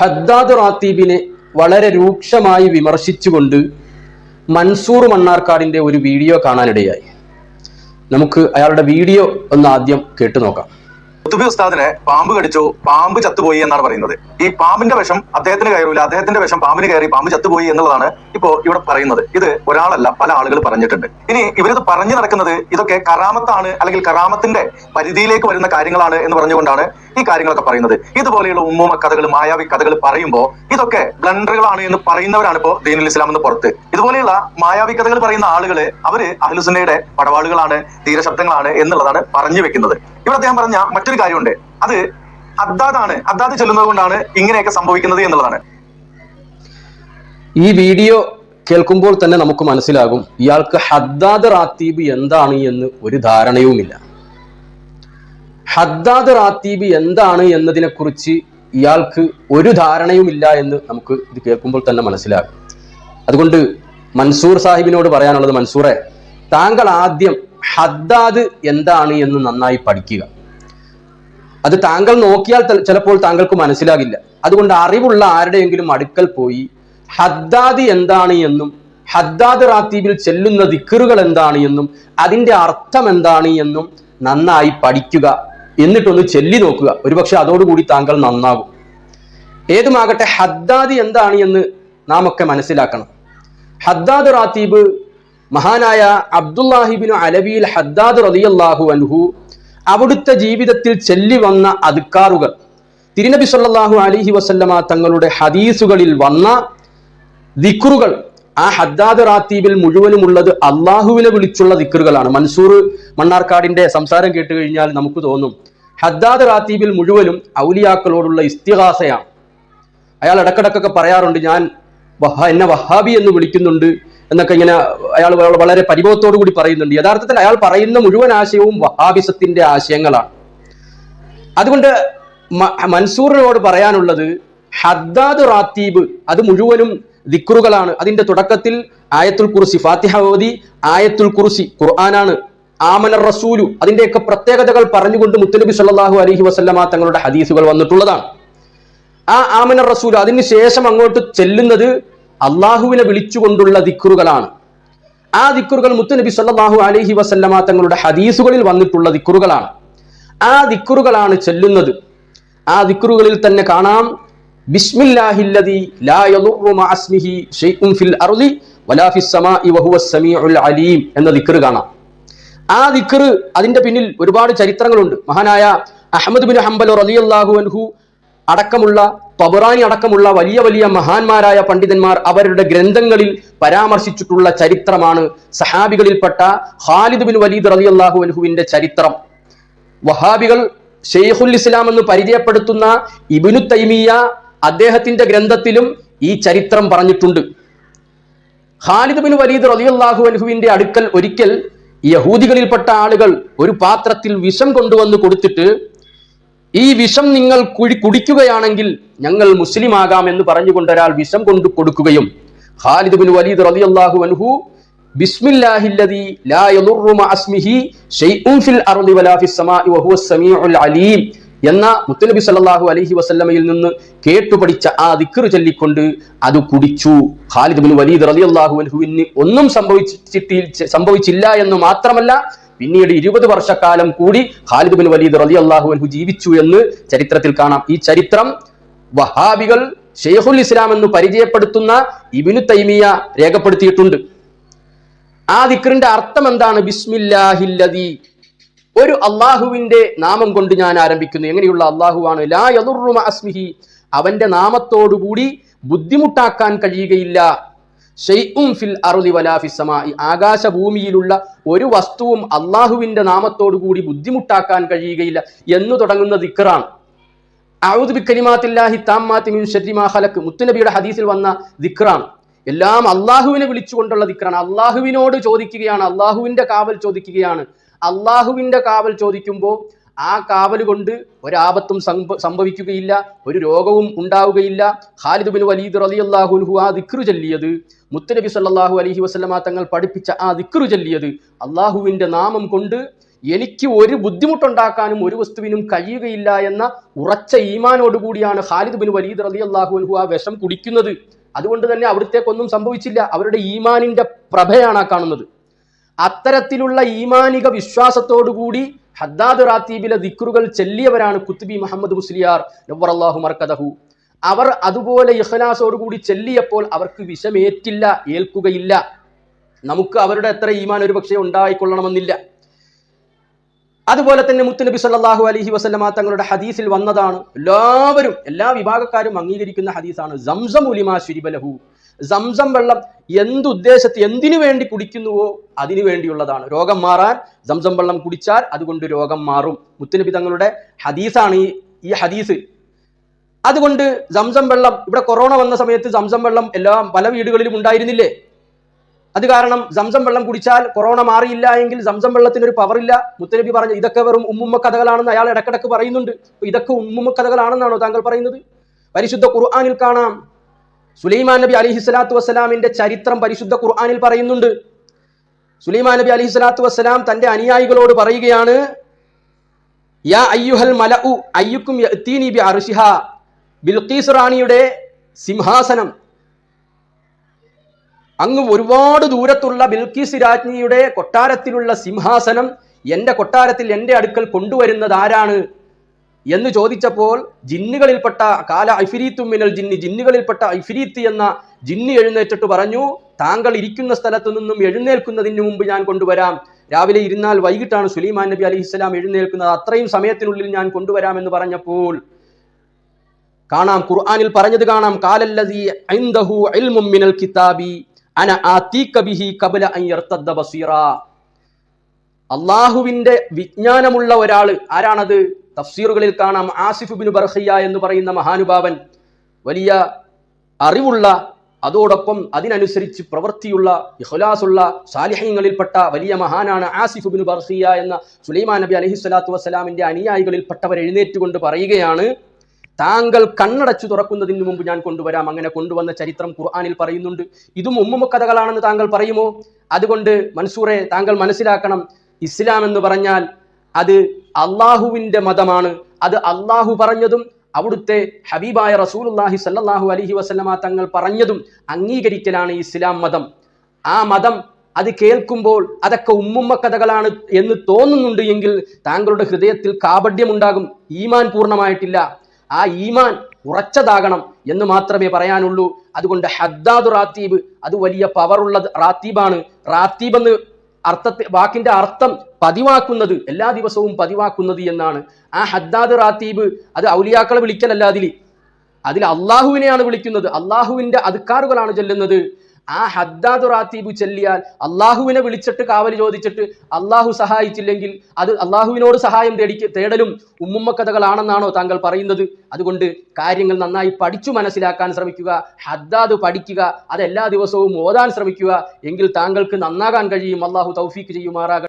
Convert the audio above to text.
ഹദ്ദാദ് റാത്തീബിനെ വളരെ രൂക്ഷമായി വിമർശിച്ചുകൊണ്ട് മൻസൂർ മണ്ണാർക്കാടിന്റെ ഒരു വീഡിയോ കാണാനിടയായി. നമുക്ക് അയാളുടെ വീഡിയോ ഒന്ന് ആദ്യം കേട്ടു നോക്കാം കുത്തുബി ഉസ്താദിനെ പാമ്പ് കടിച്ചു പാമ്പ് ചത്തുപോയി എന്നാണ് പറയുന്നത്. ഈ പാമ്പിന്റെ വിഷം അദ്ദേഹത്തിന് കയറൂല അദ്ദേഹത്തിന്റെ വിഷം പാമ്പിന് കയറി പാമ്പ് ചത്തുപോയി എന്നുള്ളതാണ് ഇപ്പോ ഇവിടെ പറയുന്നത്. ഇത് ഒരാളല്ല പല ആളുകൾ പറഞ്ഞിട്ടുണ്ട്. ഇനി ഇവരിത് പറഞ്ഞു നടക്കുന്നത് ഇതൊക്കെ കറാമത്താണ് അല്ലെങ്കിൽ കറാമത്തിന്റെ പരിധിയിലേക്ക് വരുന്ന കാര്യങ്ങളാണ് എന്ന് പറഞ്ഞുകൊണ്ടാണ് ഈ കാര്യങ്ങളൊക്കെ പറയുന്നത്. ഇതുപോലെയുള്ള ഉമ്മൂമ കഥകൾ മായാവി കഥകൾ പറയുമ്പോൾ ഇതൊക്കെ ബ്ലണ്ടറുകളാണ് എന്ന് പറയുന്നവരാണ് ഇപ്പോ ദീനുൽ ഇസ്ലാം എന്ന് പുറത്ത്. ഇതുപോലെയുള്ള മായാവി കഥകൾ പറയുന്ന ആളുകൾ അവർ അഹ്ലുസുന്നയുടെ പടവാളുകളാണ് ധീരശബ്ദങ്ങളാണ് എന്നുള്ളതാണ് പറഞ്ഞു വെക്കുന്നത്. ഇവിടെ അദ്ദേഹം പറഞ്ഞ മറ്റൊരു കാര്യമുണ്ട്. അത് അദ്ദാദാണ് അദ്ദാദ് ചെല്ലുന്നത് കൊണ്ടാണ് ഇങ്ങനെയൊക്കെ സംഭവിക്കുന്നത് എന്നുള്ളതാണ്. ഈ വീഡിയോ കേൾക്കുമ്പോൾ തന്നെ നമുക്ക് മനസ്സിലാകും ഇയാൾക്ക് ഹദ്ദാദ് റാത്തീബ് എന്താണ് എന്ന് ഒരു ധാരണയുമില്ല. ഹദ്ദാദ് റാത്തീബ് എന്താണ് എന്നതിനെക്കുറിച്ച് ഇയാൾക്ക് ഒരു ധാരണയുമില്ല എന്ന് നമുക്ക് ഇത് കേൾക്കുമ്പോൾ തന്നെ മനസ്സിലാകും. അതുകൊണ്ട് മൻസൂർ സാഹിബിനോട് പറയാനുള്ളത് മൻസൂറെ താങ്കൾ ആദ്യം ഹദ്ദാദ് എന്താണ് എന്ന് നന്നായി പഠിക്കുക. അത് താങ്കൾ നോക്കിയാൽ ചിലപ്പോൾ താങ്കൾക്ക് മനസ്സിലാകില്ല. അതുകൊണ്ട് അറിവുള്ള ആരുടെയെങ്കിലും അടുക്കൽ പോയി ഹദ്ദാദ് എന്താണ് എന്നും ഹദ്ദാദ് റാത്തീബിൽ ചെല്ലുന്ന ദിക്കറുകൾ എന്താണ് എന്നും അതിന്റെ അർത്ഥം എന്താണ് എന്നും നന്നായി പഠിക്കുക. എന്നിട്ടൊന്ന് ചെല്ലി നോക്കുക. ഒരുപക്ഷെ അതോടുകൂടി താങ്കൾ നന്നാകും. ഏതുമാകട്ടെ ഹദ്ദാദ് എന്താണ് എന്ന് നാം ഒക്കെ മനസ്സിലാക്കണം. ഹദ്ദാദ് റാത്തീബ് മഹാനായ അബ്ദുല്ലാഹിബിനു അലബിൽ ഹദ്ദാദ് റളിയല്ലാഹു അൻഹു അവിടുത്തെ ജീവിതത്തിൽ ചെല്ലി വന്ന അധികാറുകൾ. തിരുനബി സല്ലാഹു അലിഹി വസല്ലമ തങ്ങളുടെ ഹദീസുകളിൽ വന്ന ദിക്റുകൾ ആ ഹദ്ദാദ് റാത്തീബിൽ മുഴുവനുമുള്ളത് അള്ളാഹുവിനെ വിളിച്ചുള്ള ദിക്റുകളാണ്. മൻസൂർ മണ്ണാർക്കാടിന്റെ സംസാരം കേട്ട് കഴിഞ്ഞാൽ നമുക്ക് തോന്നും ഹദ്ദാദ് റാത്തീബിൽ മുഴുവനും ഔലിയാക്കളോടുള്ള ഇസ്തിഹാസയാണ്. അയാൾ ഇടക്കിടക്കൊക്കെ പറയാറുണ്ട് ഞാൻ എന്നെ വഹാബി എന്ന് വിളിക്കുന്നുണ്ട്. എന്നൊക്കെ ഇങ്ങനെ അയാൾ വളരെ പരിഭവത്തോടു കൂടി പറയുന്നുണ്ട്. യഥാർത്ഥത്തിൽ അയാൾ പറയുന്ന മുഴുവൻ ആശയവും വഹാബിസത്തിന്റെ ആശയങ്ങളാണ്. അതുകൊണ്ട് മൻസൂറിനോട് പറയാനുള്ളത് ഹദ്ദാദ് റാത്തീബ് അത് മുഴുവനും ദിക്റുകളാണ്. അതിന്റെ തുടക്കത്തിൽ ആയത്തുൽ കുർസി ഫാത്തിഹ ആയത്തുൽ കുർസി ഖുർആനാണ്. ആമന റസൂലു അതിന്റെയൊക്കെ പ്രത്യേകതകൾ പറഞ്ഞുകൊണ്ട് മുത്തനബി സല്ലല്ലാഹു അലഹി വസല്ലമ തങ്ങളുടെ ഹദീസുകൾ വന്നിട്ടുള്ളതാണ്. ആ ആമന റസൂൽ അതിനുശേഷം അങ്ങോട്ട് ചെല്ലുന്നത് അള്ളാഹുവിനെ വിളിച്ചുകൊണ്ടുള്ള ദിക്റുകളാണ്. ആ ദിക്റുകൾ മുത്തുനബി സല്ലാഹു അലഹി വസല്ലമ തങ്ങളുടെ ഹദീസുകളിൽ വന്നിട്ടുള്ള ദിക്റുകളാണ്. ആ ദിക്റുകളാണ് ചെല്ലുന്നത്. ആ ദിക്റുകളിൽ തന്നെ കാണാം. ലാ ഷൈഉൻ ഫിൽ വലാ സമീഉൽ അലീം എന്ന ദിക്റ് കാണാം. ആ ദിക്റ് അതിന്റെ പിന്നിൽ ഒരുപാട് ചരിത്രങ്ങളുണ്ട്. മഹാനായ അഹമ്മദ് ബിൻ ഹംബൽ റളിയല്ലാഹു അൻഹു അടക്കമുള്ള തബുറാനി അടക്കമുള്ള വലിയ വലിയ മഹാന്മാരായ പണ്ഡിതന്മാർ അവരുടെ ഗ്രന്ഥങ്ങളിൽ പരാമർശിച്ചിട്ടുള്ള ചരിത്രമാണ് സഹാബികളിൽപ്പെട്ട ഖാലിദ് ബിൻ വലീദ് റളിയല്ലാഹു അൻഹുവിന്റെ ചരിത്രം. വഹാബികൾ ഷെയ്ഖുൽ ഇസ്ലാം എന്ന് പരിചയപ്പെടുത്തുന്ന ഇബിനു തൈമിയ അദ്ദേഹത്തിന്റെ ഗ്രന്ഥത്തിലും ഈ ചരിത്രം പറഞ്ഞിട്ടുണ്ട്. ഖാലിദ് ബിൻ വലീദ് റളിയല്ലാഹു അൻഹുവിന്റെ അടുക്കൽ ഒരിക്കൽ യഹൂദികളിൽപ്പെട്ട ആളുകൾ ഒരു പാത്രത്തിൽ വിഷം കൊണ്ടുവന്ന് കൊടുത്തിട്ട് ഈ വിഷം നിങ്ങൾ കുഴി കുടിക്കുകയാണെങ്കിൽ ഞങ്ങൾ മുസ്ലിം ആകാം എന്ന് പറഞ്ഞുകൊണ്ട് ഒരാൾ വിഷം കൊണ്ട് കൊടുക്കുകയും. ഖാലിദ് ബിൻ വലീദ് റളിയല്ലാഹു അൻഹു ബിസ്മില്ലാഹില്ലദി ലാ യദുറു മഅ അസ്മിഹി ഷൈഉൻ ഫിൽ അർളി വലാ ഫിസ് സമാഇ വഹുവ സമീഉൽ അലീം എന്ന മുത്തനബി സല്ലല്ലാഹു അലൈഹി വസല്ലമയിൽ നിന്ന് കേട്ടുപഠിച്ച ആ ദിക്ർ ചൊല്ലിക്കൊണ്ട് അത് കുടിച്ചു. ഖാലിദ് ബിൻ വലീദ് റളിയല്ലാഹു അൻഹുവിന് ഒന്നും സംഭവിച്ചിട്ടില്ല സംഭവിച്ചില്ല എന്ന് മാത്രമല്ല പിന്നീട് ഇരുപത് വർഷക്കാലം കൂടി ഖാലിദ് ബിൻ വലീദ് റളിയല്ലാഹു അൻഹു ജീവിച്ചു എന്ന് ചരിത്രത്തിൽ കാണാം. ഈ ചരിത്രം വഹാബികൾ ഷെയ്ഖുൽ ഇസ്ലാം എന്ന് പരിചയപ്പെടുത്തുന്ന ഇബിനു തൈമിയ രേഖപ്പെടുത്തിയിട്ടുണ്ട്. ആ ദിക്റിന്റെ അർത്ഥം എന്താണ്? ബിസ്മില്ലാഹില്ലതി ഒരു അള്ളാഹുവിന്റെ നാമം കൊണ്ട് ഞാൻ ആരംഭിക്കുന്നു. എങ്ങനെയുള്ള അള്ളാഹുവാണ്? ലാ യദുറു അസ്മിഹി അവന്റെ നാമത്തോടുകൂടി ബുദ്ധിമുട്ടാക്കാൻ കഴിയുകയില്ല. ഷൈഉം ഫിൽ ഒരു വസ്തുവും അള്ളാഹുവിന്റെ നാമത്തോടുകൂടി ബുദ്ധിമുട്ടാക്കാൻ കഴിയുകയില്ല എന്ന് തുടങ്ങുന്ന ദിക്കറാണ് മുത്തുനബിയുടെ ഹദീസിൽ വന്ന ദിക്റാണ്. എല്ലാം അള്ളാഹുവിനെ വിളിച്ചുകൊണ്ടുള്ള ദിക്റാണ്. അള്ളാഹുവിനോട് ചോദിക്കുകയാണ്. അള്ളാഹുവിന്റെ കാവൽ ചോദിക്കുകയാണ്. അള്ളാഹുവിന്റെ കാവൽ ചോദിക്കുമ്പോൾ ആ കാവൽ കൊണ്ട് ഒരാപത്തും സംഭ- സംഭവിക്കുകയില്ല ഒരു രോഗവും ഉണ്ടാവുകയില്ല. ഖാലിദ് ബിൻ വലീദ് റളിയല്ലാഹു അൻഹു ആ ദിക്റു ചൊല്ലിയത് മുത്തനബി സല്ലാഹു അലഹി വസല്ലമ തങ്ങൾ പഠിപ്പിച്ച ആ ദിക്റു ചൊല്ലിയത് അള്ളാഹുവിന്റെ നാമം കൊണ്ട് എനിക്ക് ഒരു ബുദ്ധിമുട്ടുണ്ടാക്കാനും ഒരു വസ്തുവിനും കഴിയുകയില്ല എന്ന ഉറച്ച ഈമാനോടുകൂടിയാണ് ഖാലിദ് ബിൻ വലീദ് റലി അള്ളാഹു അൻഹു ആ വിഷം കുടിക്കുന്നത്. അതുകൊണ്ട് തന്നെ അവിടത്തേക്കൊന്നും സംഭവിച്ചില്ല. അവരുടെ ഈമാനിന്റെ പ്രഭയാണ് ആ കാണുന്നത്. അത്തരത്തിലുള്ള ഈമാനിക വിശ്വാസത്തോടുകൂടി ഹദ്ദാദ് റാത്തീബിലെ ദിക്റുകൾ ചെല്ലിയവരാണ് കുത്തുബി മുഹമ്മദ് മുസ്ലിയാർ. നവറല്ലാഹു മർക്കദഹു. അവർ അതുപോലെ ഇഖ്ലാസോടുകൂടി ചെല്ലിയപ്പോൾ അവർക്ക് വിഷമേറ്റില്ല ഏൽക്കുകയില്ല. നമുക്ക് അവരുടെ എത്ര ഈമാൻ ഒരു പക്ഷേ ഉണ്ടായിക്കൊള്ളണമെന്നില്ല. അതുപോലെ തന്നെ മുത്തുനബി സല്ലാഹു അലഹി വസല്ലമ തങ്ങളുടെ ഹദീസിൽ വന്നതാണ്. എല്ലാവരും എല്ലാ വിഭാഗക്കാരും അംഗീകരിക്കുന്ന ഹദീസാണ്. സംസം ഉലിമാ ശുരിബലഹു. സംസം വെള്ളം എന്തുദ്ദേശത്ത് എന്തിനു വേണ്ടി കുടിക്കുന്നുവോ അതിനു വേണ്ടിയുള്ളതാണ്. രോഗം മാറാൻ സംസം വെള്ളം കുടിച്ചാൽ അതുകൊണ്ട് രോഗം മാറും. മുത്തുനബി തങ്ങളുടെ ഹദീസാണ് ഈ ഈ ഹദീസ്. അതുകൊണ്ട് സംസം വെള്ളം ഇവിടെ കൊറോണ വന്ന സമയത്ത് സംസം വെള്ളം എല്ലാ പല വീടുകളിലും ഉണ്ടായിരുന്നില്ലേ? അത് കാരണം സംസം വെള്ളം കുടിച്ചാൽ കൊറോണ മാറിയില്ല എങ്കിൽ സംസം വെള്ളത്തിന് ഒരു പവർ ഇല്ല. മുത്തനബി പറഞ്ഞു ഇതൊക്കെ വെറും ഉമ്മുമ്മ കഥകളാണെന്ന് അയാൾ ഇടക്കിടക്ക് പറയുന്നുണ്ട്. ഇതൊക്കെ ഉമ്മുമ്മ കഥകളാണെന്നാണോ താങ്കൾ പറയുന്നത്? പരിശുദ്ധ ഖുർആാനിൽ കാണാം. സുലൈമാൻ നബി അലി ഹിസ്ലാത്തു വസ്സലാമിന്റെ ചരിത്രം പരിശുദ്ധ ഖുർആാനിൽ പറയുന്നുണ്ട്. സുലൈമാൻ നബി അലി ഹിസ്ലാത്തു വസ്സലാം തന്റെ അനുയായികളോട് പറയുകയാണ് യാ അയ്യുഹൽ മലഉ അയ്യുക്കും ബി റാണിയുടെ സിംഹാസനം. അങ്ങ് ഒരുപാട് ദൂരത്തുള്ള ബിൽക്കീസ് രാജ്ഞിയുടെ കൊട്ടാരത്തിലുള്ള സിംഹാസനം എന്റെ കൊട്ടാരത്തിൽ എന്റെ അടുക്കൽ കൊണ്ടുവരുന്നത് ആരാണ്? എന്ന് ചോദിച്ചപ്പോൾ ജിന്നുകളിൽപ്പെട്ട കാല ഐഫിരീത്തും മിനൽ ജിന്നി ജിന്നുകളിൽപ്പെട്ട ഐഫിരീത്ത് എന്ന ജിന്നി എഴുന്നേറ്റിട്ട് പറഞ്ഞു താങ്കൾ ഇരിക്കുന്ന സ്ഥലത്തു നിന്നും എഴുന്നേൽക്കുന്നതിന് മുമ്പ് ഞാൻ കൊണ്ടുവരാം. രാവിലെ ഇരുന്നാൽ വൈകിട്ടാണ് സുലൈമാൻ നബി അലി ഇസ്ലാം എഴുന്നേൽക്കുന്നത്. അത്രയും സമയത്തിനുള്ളിൽ ഞാൻ കൊണ്ടുവരാം എന്ന് പറഞ്ഞപ്പോൾ കാണാം ഖുർആാനിൽ പറഞ്ഞത് കാണാം കാലല്ലതി മിനൽ കിതാബി അന ബിഹി ബസീറ. അള്ളാഹുവിന്റെ വിജ്ഞാനമുള്ള ഒരാൾ ആരാണത്? തഫ്സീറുകളിൽ കാണാം ആസിഫ് ബിൻ ബർഹിയ എന്ന് പറയുന്ന മഹാനുഭാവൻ. വലിയ അറിവുള്ള അതോടൊപ്പം അതിനനുസരിച്ച് പ്രവൃത്തിയുള്ള ഇഹ്ലാസുള്ള സാലിഹ്യങ്ങളിൽപ്പെട്ട വലിയ മഹാനാണ് ആസിഫ് ബിൻ ബർഹിയ എന്ന സുലൈമാൻ നബി അലഹി സ്വലാത്തു വസ്സലാമിന്റെ അനുയായികളിൽപ്പെട്ടവർ എഴുന്നേറ്റുകൊണ്ട് പറയുകയാണ് താങ്കൾ കണ്ണടച്ചു തുറക്കുന്നതിന് മുമ്പ് ഞാൻ കൊണ്ടുവരാം. അങ്ങനെ കൊണ്ടുവന്ന ചരിത്രം ഖുർആാനിൽ പറയുന്നുണ്ട്. ഇതും ഉമ്മുമ കഥകളാണെന്ന് താങ്കൾ പറയുമോ? അതുകൊണ്ട് മൻസൂറെ താങ്കൾ മനസ്സിലാക്കണം ഇസ്ലാം എന്ന് പറഞ്ഞാൽ അത് അള്ളാഹുവിന്റെ മതമാണ്. അത് അള്ളാഹു പറഞ്ഞതും അവിടുത്തെ ഹബീബായ റസൂലുല്ലാഹി സല്ലാഹു അലഹി വസ്ലമ തങ്ങൾ പറഞ്ഞതും അംഗീകരിക്കലാണ് ഇസ്ലാം മതം. ആ മതം അത് കേൾക്കുമ്പോൾ അതൊക്കെ ഉമ്മുമ്മ കഥകളാണ് എന്ന് തോന്നുന്നുണ്ട് എങ്കിൽ താങ്കളുടെ ഹൃദയത്തിൽ കാപഡ്യമുണ്ടാകും ഈമാൻ പൂർണമായിട്ടില്ല. ആ ഈമാൻ ഉറച്ചതാകണം എന്ന് മാത്രമേ പറയാനുള്ളൂ. അതുകൊണ്ട് ഹദ്ദാദ് റാത്തീബ് അത് വലിയ പവറുള്ള റാത്തീബാണ്. റാത്തീബ് എന്ന് അർത്ഥത്തെ വാക്കിന്റെ അർത്ഥം പതിവാക്കുന്നത് എല്ലാ ദിവസവും പതിവാക്കുന്നത് എന്നാണ്. ആ ഹദ്ദാദ് റാത്തീബ് അത് ഔലിയാക്കളെ വിളിക്കലല്ല അതിൽ അതിൽ അള്ളാഹുവിനെയാണ് വിളിക്കുന്നത്. അള്ളാഹുവിന്റെ അധികാറുകളാണ് ചെല്ലുന്നത്. ആ ഹദ്ദാദു റാത്തീബു ചെല്ലിയാൽ അള്ളാഹുവിനെ വിളിച്ചിട്ട് കാവൽ ചോദിച്ചിട്ട് അള്ളാഹു സഹായിച്ചില്ലെങ്കിൽ അത് അള്ളാഹുവിനോട് സഹായം തേടി തേടലും ഉമ്മുമ്മ കഥകളാണെന്നാണോ താങ്കൾ പറയുന്നത്? അതുകൊണ്ട് കാര്യങ്ങൾ നന്നായി പഠിച്ചു മനസ്സിലാക്കാൻ ശ്രമിക്കുക ഹദ്ദാദ് പഠിക്കുക അത് എല്ലാ ദിവസവും ഓതാൻ ശ്രമിക്കുക. എങ്കിൽ താങ്കൾക്ക് നന്നാകാൻ കഴിയും. അള്ളാഹു തൗഫീക്ക് ചെയ്യുമാറാകട്ടെ.